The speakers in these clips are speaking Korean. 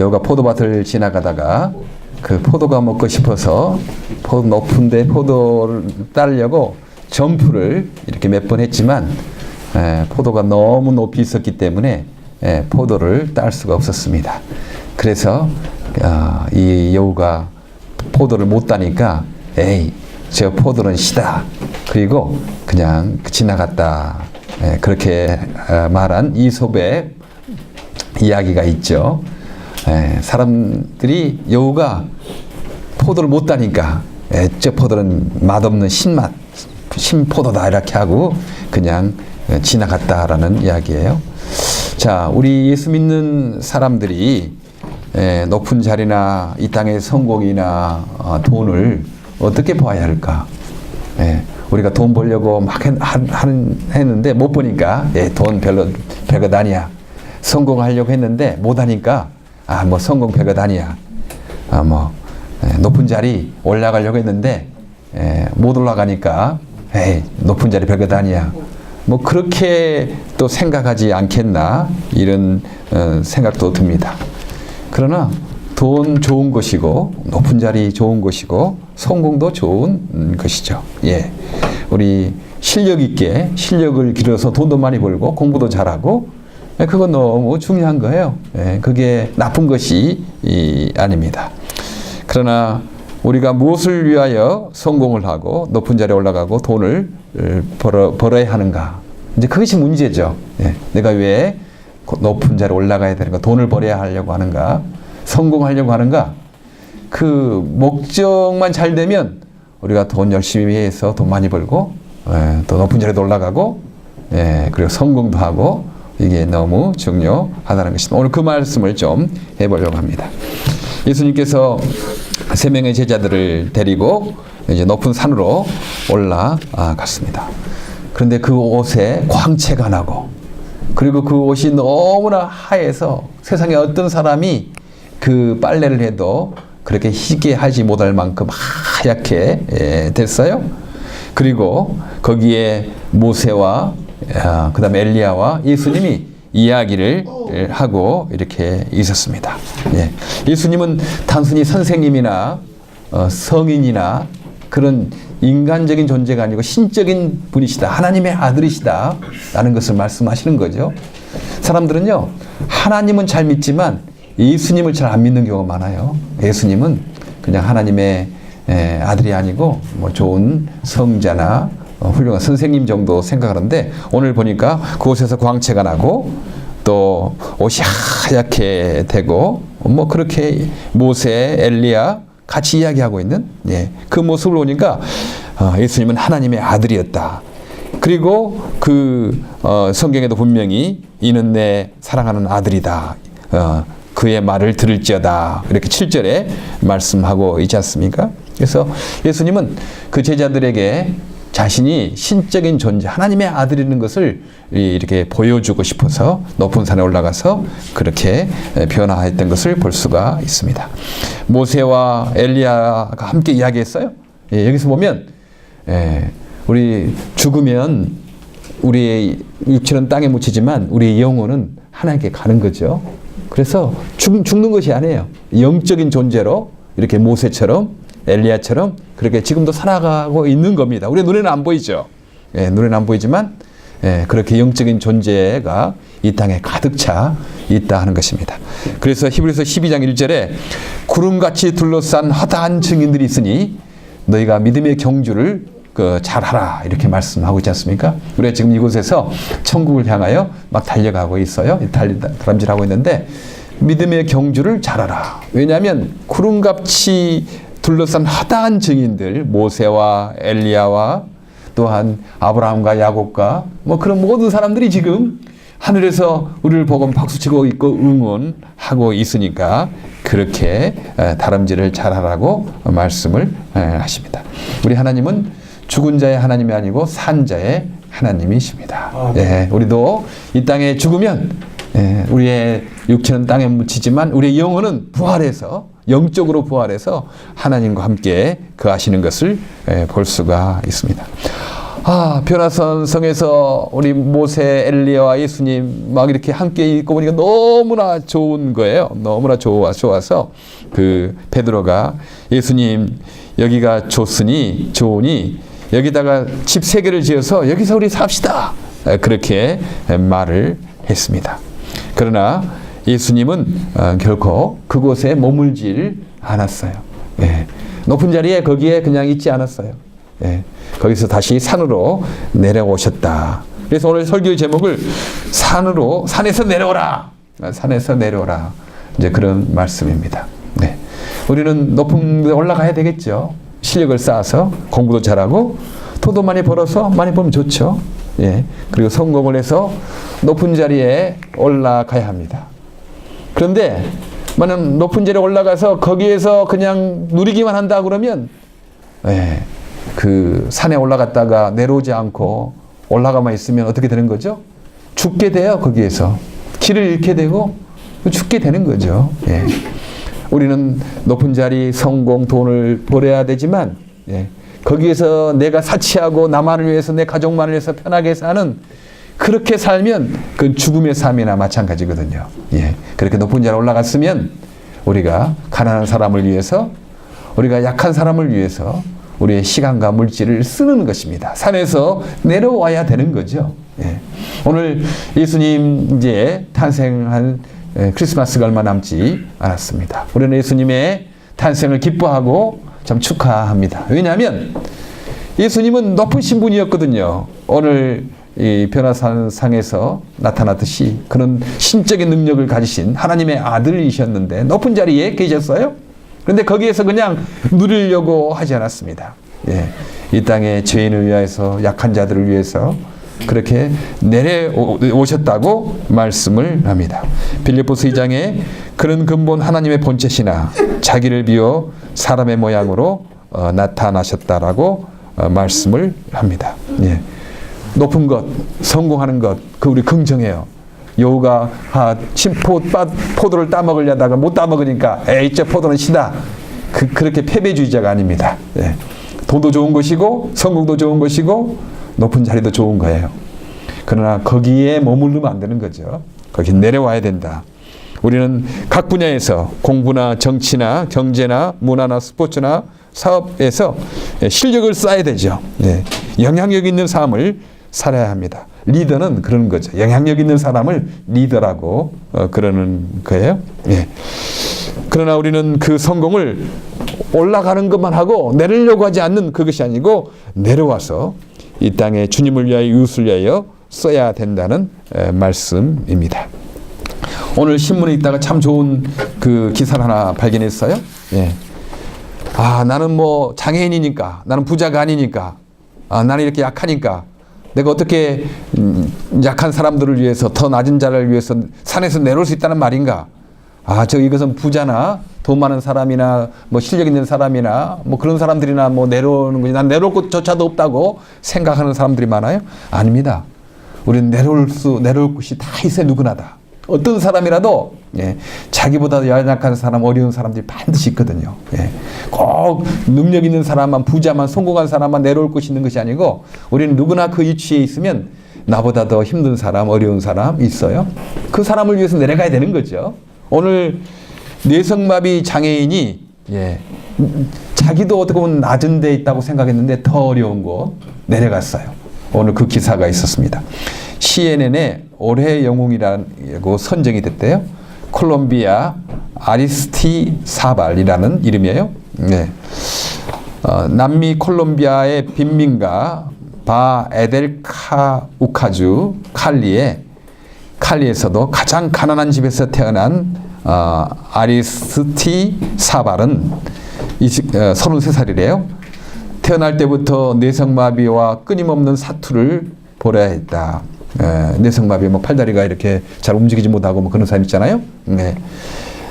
여우가 포도밭을 지나가다가 그 포도가 먹고 싶어서 포 높은데 포도를 따려고 점프를 이렇게 몇 번 했지만 에, 포도가 너무 높이 있었기 때문에 에, 포도를 딸 수가 없었습니다. 그래서 어, 이 여우가 포도를 못 따니까 에이 저 포도는 시다 그리고 그냥 지나갔다 에, 그렇게 어, 말한 이솝의 이야기가 있죠. 에, 사람들이 여우가 포도를 못 따니까 에, 저 포도는 맛없는 신맛 신포도다 이렇게 하고 그냥 에, 지나갔다라는 이야기예요. 자, 우리 예수 믿는 사람들이 에, 높은 자리나 이 땅의 성공이나 어, 돈을 어떻게 봐야 할까? 예, 우리가 돈 벌려고 막 했, 한, 한- 했는데 못 보니까 예, 돈 별로 별것 아니야. 성공하려고 했는데 못 하니까 아 뭐 성공 별것 아니야. 아 뭐 높은 자리 올라가려고 했는데 예, 못 올라가니까 에이 높은 자리 별것 아니야. 뭐 그렇게 또 생각하지 않겠나 이런 어, 생각도 듭니다. 그러나 돈 좋은 것이고 높은 자리 좋은 것이고 성공도 좋은 음, 것이죠. 예, 우리 실력 있게 실력을 기르어서 돈도 많이 벌고 공부도 잘하고 예, 그건 너무 중요한 거예요. 예, 그게 나쁜 것이 이, 아닙니다. 그러나 우리가 무엇을 위하여 성공을 하고 높은 자리에 올라가고 돈을 어, 벌어, 벌어야 하는가? 이제 그것이 문제죠. 예, 내가 왜 고- 높은 자리에 올라가야 되는가? 돈을 벌어야 하려고 하는가? 성공하려고 하는가? 그 목적만 잘 되면 우리가 돈 열심히 해서 돈 많이 벌고 예, 또 높은 자리에 올라가고 예, 그리고 성공도 하고 이게 너무 중요하다는 것입니다. 오늘 그 말씀을 좀 해보려고 합니다. 예수님께서 세 명의 제자들을 데리고 이제 높은 산으로 올라갔습니다. 그런데 그 옷에 광채가 나고 그리고 그 옷이 너무나 하얘서 세상에 어떤 사람이 그 빨래를 해도 그렇게 희게 하지 못할 만큼 하얗게 예, 됐어요. 그리고 거기에 모세와 아, 그 다음에 엘리야와 예수님이 이야기를 예, 하고 이렇게 있었습니다. 예. 예수님은 단순히 선생님이나 어, 성인이나 그런 인간적인 존재가 아니고 신적인 분이시다. 하나님의 아들이시다. 라는 것을 말씀하시는 거죠. 사람들은요, 하나님은 잘 믿지만 예수님을 잘 안 믿는 경우가 많아요. 예수님은 그냥 하나님의 에, 아들이 아니고 뭐 좋은 성자나 어, 훌륭한 선생님 정도 생각하는데 오늘 보니까 그곳에서 광채가 나고 또 옷이 하얗게 되고 뭐 그렇게 모세, 엘리야 같이 이야기하고 있는 예, 그 모습을 보니까 어, 예수님은 하나님의 아들이었다. 그리고 그 어, 성경에도 분명히 이는 내 사랑하는 아들이다. 어, 그의 말을 들을지어다. 이렇게 7절에 말씀하고 있지 않습니까? 그래서 예수님은 그 제자들에게 자신이 신적인 존재, 하나님의 아들이라는 것을 이- 이렇게 보여주고 싶어서 높은 산에 올라가서 그렇게 변화했던 것을 볼 수가 있습니다. 모세와 엘리야가 함께 이야기했어요. 예, 여기서 보면 예, 우리 죽으면 우리의 육체는 땅에 묻히지만 우리의 영혼은 하나님께 가는 거죠. 그래서 죽, 죽는 것이 아니에요. 영적인 존재로 이렇게 모세처럼 엘리야처럼 그렇게 지금도 살아가고 있는 겁니다. 우리 눈에는 안 보이죠. 예, 눈에는 안 보이지만 예, 그렇게 영적인 존재가 이 땅에 가득 차 있다 하는 것입니다. 그래서 히브리서 12장 1절에 구름같이 둘러싼 허다한 증인들이 있으니 너희가 믿음의 경주를 그 잘하라 이렇게 말씀하고 있지 않습니까? 우리가 지금 이곳에서 천국을 향하여 막 달려가고 있어요. 달리 다람질하고 있는데 믿음의 경주를 잘하라. 왜냐하면 구름같이 둘러싼 허다한 증인들 모세와 엘리야와 또한 아브라함과 야곱과 뭐 그런 모든 사람들이 지금 하늘에서 우리를 보고 박수치고 있고 응원하고 있으니까 그렇게 에, 다람쥐를 잘하라고 말씀을 에, 하십니다. 우리 하나님은 죽은 자의 하나님이 아니고 산 자의 하나님이십니다. 예, 우리도 이 땅에 죽으면 예, 우리의 육체는 땅에 묻히지만 우리의 영혼은 부활해서 영적으로 부활해서 하나님과 함께 거하시는 것을 예, 볼 수가 있습니다. 아, 변화선 성에서 우리 모세, 엘리야와 예수님 막 이렇게 함께 있고 보니까 너무나 좋은 거예요. 너무나 좋아, 좋아서 그 베드로가 예수님 여기가 좋으니, 좋으니 여기다가 집 세 개를 지어서 여기서 우리 삽시다. 에, 그렇게 말을 했습니다. 그러나 예수님은 어, 결코 그곳에 머물질 않았어요. 예. 높은 자리에 거기에 그냥 있지 않았어요. 예. 거기서 다시 산으로 내려오셨다. 그래서 오늘 설교의 제목을 산으로 산에서 내려오라. 아, 산에서 내려오라. 이제 그런 말씀입니다. 네. 우리는 높은 데 올라가야 되겠죠. 실력을 쌓아서 공부도 잘하고 돈도 많이 벌어서 많이 벌면 좋죠. 예. 그리고 성공을 해서 높은 자리에 올라가야 합니다. 그런데 만약 높은 자리에 올라가서 거기에서 그냥 누리기만 한다 그러면 예, 그 산에 올라갔다가 내려오지 않고 올라가만 있으면 어떻게 되는 거죠? 죽게 돼요 거기에서 길을 잃게 되고 죽게 되는 거죠. 예. 우리는 높은 자리, 성공, 돈을 벌어야 되지만 예, 거기에서 내가 사치하고 나만을 위해서 내 가족만을 위해서 편하게 사는 그렇게 살면 그 죽음의 삶이나 마찬가지거든요. 예. 그렇게 높은 자리에 올라갔으면 우리가 가난한 사람을 위해서 우리가 약한 사람을 위해서 우리의 시간과 물질을 쓰는 것입니다. 산에서 내려와야 되는 거죠. 예. 오늘 예수님 이제 탄생한 예, 크리스마스가 얼마 남지 않았습니다. 우리는 예수님의 탄생을 기뻐하고 참 축하합니다. 왜냐하면 예수님은 높은 신분이었거든요. 오늘 이 변화산상에서 나타났듯이 그런 신적인 능력을 가지신 하나님의 아들이셨는데 높은 자리에 계셨어요. 그런데 거기에서 그냥 누리려고 하지 않았습니다. 예. 이 땅에 죄인을 위해서 약한 자들을 위해서 그렇게 내려오셨다고 말씀을 합니다. 빌립보스 2장에 그런 근본 하나님의 본체시나 자기를 비워 사람의 모양으로 어, 나타나셨다라고 어, 말씀을 합니다. 예. 높은 것, 성공하는 것, 그 우리 긍정해요. 여우가 아, 심포 빠, 포도를 따먹으려다가 못 따먹으니까 에이 저 포도는 시다. 그, 그렇게 패배주의자가 아닙니다. 예. 돈도 좋은 것이고 성공도 좋은 것이고 높은 자리도 좋은 거예요. 그러나 거기에 머무르면 안 되는 거죠. 거기 내려와야 된다. 우리는 각 분야에서 공부나 정치나 경제나 문화나 스포츠나 사업에서 실력을 쌓아야 되죠. 네. 영향력 있는 삶을 살아야 합니다. 리더는 그런 거죠. 영향력 있는 사람을 리더라고 어, 그러는 거예요. 예. 그러나 우리는 그 성공을 올라가는 것만 하고 내리려고 하지 않는 그것이 아니고 내려와서 이 땅에 주님을 위하여 이웃을 위하여 써야 된다는 에, 말씀입니다. 오늘 신문에 있다가 참 좋은 그 기사를 하나 발견했어요. 예. 아, 나는 뭐 장애인이니까, 나는 부자가 아니니까, 아, 나는 이렇게 약하니까, 내가 어떻게 음, 약한 사람들을 위해서 더 낮은 자를 위해서 산에서 내려올 수 있다는 말인가? 아, 저 이것은 부자나 돈 많은 사람이나 뭐 실력 있는 사람이나 뭐 그런 사람들이나 뭐 내려오는 거지. 난 내려올 곳조차도 없다고 생각하는 사람들이 많아요? 아닙니다. 우리는 내려올 수, 내려올 곳이 다 있어요, 누구나 다. 어떤 사람이라도 예, 자기보다 연약한 사람, 어려운 사람들이 반드시 있거든요. 예, 꼭 능력 있는 사람만, 부자만, 성공한 사람만 내려올 곳이 있는 것이 아니고 우리는 누구나 그 위치에 있으면 나보다 더 힘든 사람, 어려운 사람 있어요. 그 사람을 위해서 내려가야 되는 거죠. 오늘 뇌성마비 장애인이 예, 자기도 어떻게 보면 낮은 데 있다고 생각했는데 더 어려운 곳 내려갔어요. 오늘 그 기사가 있었습니다. CNN의 올해 영웅이라고 선정이 됐대요. 콜롬비아 아리스티 사발이라는 이름이에요. 네. 어, 남미 콜롬비아의 빈민가 바 에델카 우카주 칼리에 칼리에서도 가장 가난한 집에서 태어난 어, 아리스티 사발은 20, 어, 33살이래요. 태어날 때부터 뇌성마비와 끊임없는 사투를 벌여야 했다. 에, 뇌성마비, 뭐 팔다리가 이렇게 잘 움직이지 못하고 뭐 그런 사람 있잖아요. 네.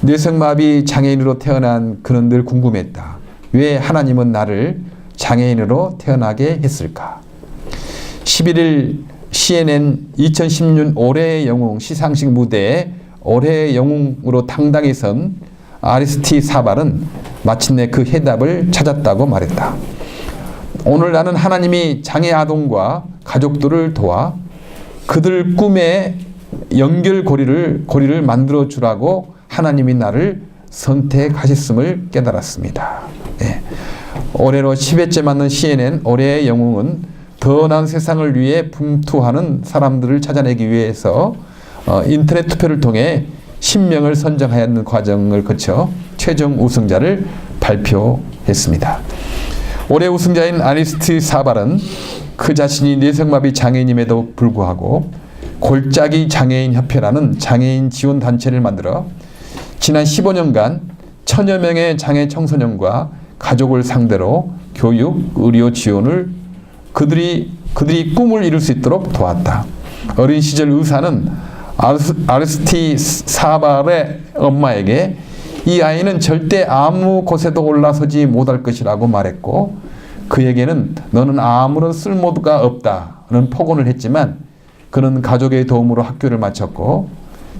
뇌성마비 장애인으로 태어난 그는 늘 궁금했다. 왜 하나님은 나를 장애인으로 태어나게 했을까? 11일 CNN 2016 올해의 영웅 시상식 무대에 올해의 영웅으로 당당히 선 아리스티 사발은 마침내 그 해답을 찾았다고 말했다. 오늘 나는 하나님이 장애 아동과 가족들을 도와 그들 꿈의 연결고리를 고리를 만들어 주라고 하나님이 나를 선택하셨음을 깨달았습니다. 예. 올해로 10회째 맞는 CNN 올해의 영웅은 더 나은 세상을 위해 분투하는 사람들을 찾아내기 위해서 어, 인터넷 투표를 통해 10명을 선정하는 과정을 거쳐 최종 우승자를 발표했습니다. 올해 우승자인 아리스트 사발은 그 자신이 뇌성마비 장애인임에도 불구하고 골짜기 장애인 협회라는 장애인 지원 단체를 만들어 지난 15년간 천여 명의 장애 청소년과 가족을 상대로 교육, 의료 지원을 그들이 그들이 꿈을 이룰 수 있도록 도왔다. 어린 시절 의사는 아르스, 아르스티 사발의 엄마에게 이 아이는 절대 아무 곳에도 올라서지 못할 것이라고 말했고 그에게는 너는 아무런 쓸모가 없다는 폭언을 했지만 그는 가족의 도움으로 학교를 마쳤고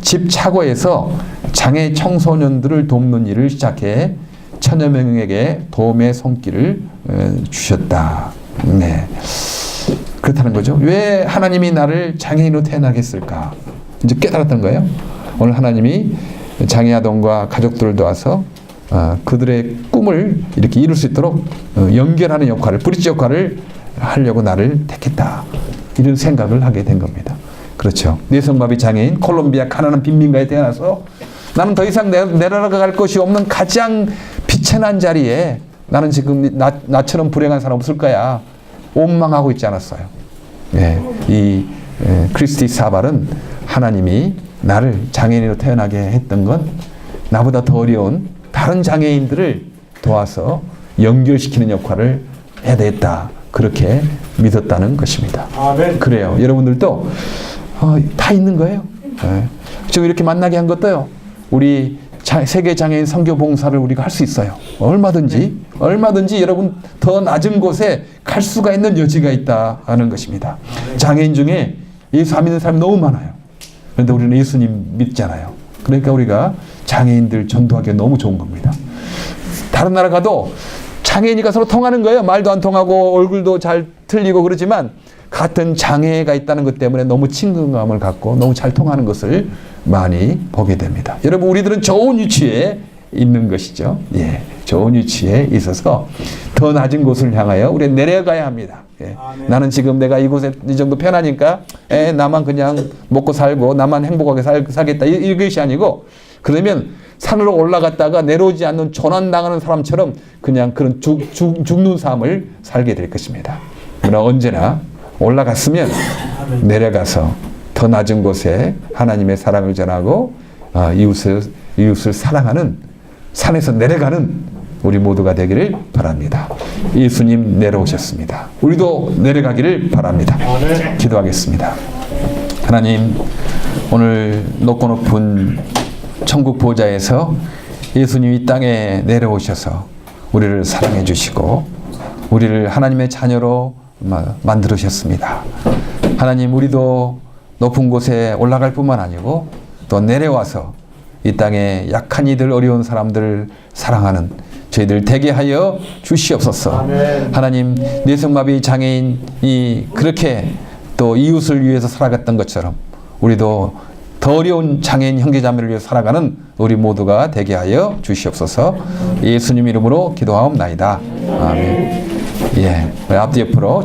집 차고에서 장애 청소년들을 돕는 일을 시작해 천여 명에게 도움의 손길을 어, 주셨다. 네. 그렇다는 거죠. 왜 하나님이 나를 장애인으로 태어나게 했을까? 이제 깨달았던 거예요. 오늘 하나님이 장애 아동과 가족들을 도와서 어, 그들의 꿈을 이렇게 이룰 수 있도록 어, 연결하는 역할을 브릿지 역할을 하려고 나를 택했다. 이런 생각을 하게 된 겁니다. 그렇죠. 뇌성마비 장애인 콜롬비아 가난한 빈민가에 태어나서 나는 더 이상 내, 내려갈 것이 없는 가장 비천한 자리에 나는 지금 나, 나처럼 불행한 사람 없을 거야. 원망하고 있지 않았어요. 예, 이 예, 크리스티 사발은 하나님이 나를 장애인으로 태어나게 했던 건 나보다 더 어려운 다른 장애인들을 도와서 연결시키는 역할을 해야 되겠다. 그렇게 믿었다는 것입니다. 아멘. 그래요. 여러분들도 어, 다 있는 거예요. 예. 지금 이렇게 만나게 한 것도요. 우리 자- 세계 장애인 선교 봉사를 우리가 할 수 있어요. 얼마든지 얼마든지 여러분 더 낮은 곳에 갈 수가 있는 여지가 있다는 것입니다. 장애인 중에 예수 안 믿는 사람이 너무 많아요. 그런데 우리는 예수님 믿잖아요. 그러니까 우리가 장애인들 전도하기 너무 좋은 겁니다. 다른 나라 가도 장애인이가 서로 통하는 거예요. 말도 안 통하고 얼굴도 잘 틀리고 그러지만 같은 장애가 있다는 것 때문에 너무 친근감을 갖고 너무 잘 통하는 것을 많이 보게 됩니다. 여러분 우리들은 좋은 위치에 있는 것이죠. 예, 좋은 위치에 있어서 더 낮은 곳을 향하여 우리 내려가야 합니다. 예. 아멘. 나는 지금 내가 이곳에 이 정도 편하니까 에, 나만 그냥 먹고 살고 나만 행복하게 살, 살겠다 이, 이것이 아니고 그러면 산으로 올라갔다가 내려오지 않는 조난당하는 사람처럼 그냥 그런 죽, 죽, 죽는 삶을 살게 될 것입니다. 그러나 언제나 올라갔으면 내려가서 더 낮은 곳에 하나님의 사랑을 전하고 아, 이웃을 이웃을 사랑하는 산에서 내려가는 우리 모두가 되기를 바랍니다. 예수님 내려오셨습니다. 우리도 내려가기를 바랍니다. 기도하겠습니다. 하나님, 오늘 높고 높은 천국 보좌에서 예수님이 이 땅에 내려오셔서 우리를 사랑해 주시고 우리를 하나님의 자녀로 마- 만들으셨습니다. 하나님, 우리도 높은 곳에 올라갈 뿐만 아니고 또 내려와서 이 땅에 약한 이들 어려운 사람들을 사랑하는 저희들 되게 하여 주시옵소서. 아멘. 하나님 뇌성마비 장애인이 그렇게 또 이웃을 위해서 살아갔던 것처럼 우리도 더 어려운 장애인 형제자매를 위해 살아가는 우리 모두가 되게 하여 주시옵소서. 예수님 이름으로 기도하옵나이다. 아멘. 예, 앞뒤 옆으로